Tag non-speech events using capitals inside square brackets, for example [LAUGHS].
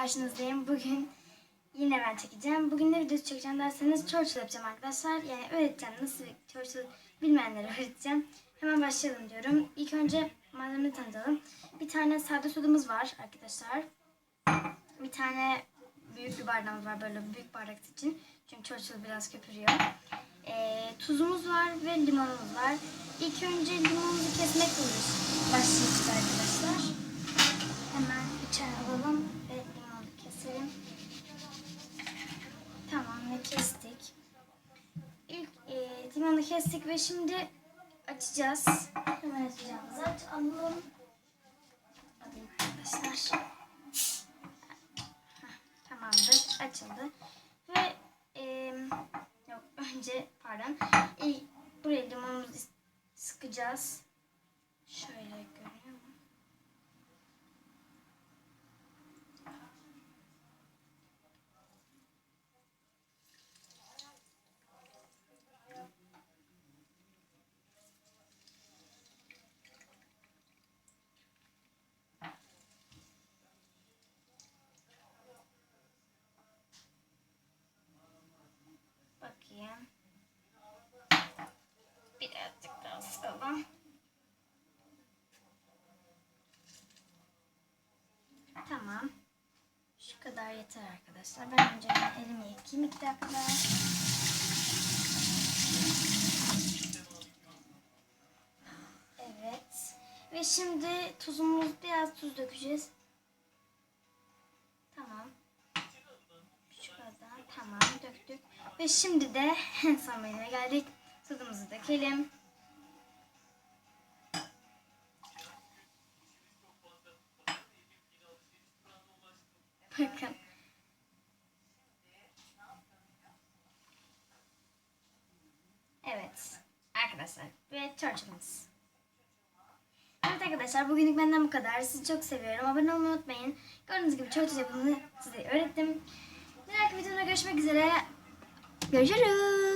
karşınızdayım. Bugün yine ben çekeceğim. Bugün ne videosu çekeceğim derseniz Churchill yapacağım arkadaşlar. Yani öğreteceğim. Nasıl Churchill bilmeyenlere [LAUGHS] öğreteceğim. Hemen başlayalım diyorum. İlk önce malzemeleri tanıtalım. Bir tane sade sodamız var arkadaşlar. Bir tane büyük bir bardağımız var böyle büyük bardak için. Çünkü Churchill biraz köpürüyor. Ee, tuzumuz var ve limonumuz var. İlk önce limonumuzu kesmekle uğraş- başlayacağız arkadaşlar. Hemen içeri alalım ve limonu keselim. Tamam ve kestik. İlk e, limonu kestik ve şimdi açacağız. Hemen açacağımızı aç alalım. Alayım arkadaşlar. Tamamdır. Açıldı. Ve e, yok önce pardon. İlk buraya limonumuzu sıkacağız. Şöyle görünüyor Tamam. Şu kadar yeter arkadaşlar. Ben önce elimi yıkayayım iki dakika. Evet. Ve şimdi tuzumuz biraz tuz dökeceğiz. Tamam. Şu kadar. Tamam döktük. Ve şimdi de en [LAUGHS] son geldik. Tuzumuzu dökelim. Bakın. Evet. Arkadaşlar ve Churchill'ımız. Evet arkadaşlar bugünlük benden bu kadar. Sizi çok seviyorum. Abone olmayı unutmayın. Gördüğünüz gibi Churchill yapımını size öğrettim. Bir dahaki videoda görüşmek üzere. Görüşürüz.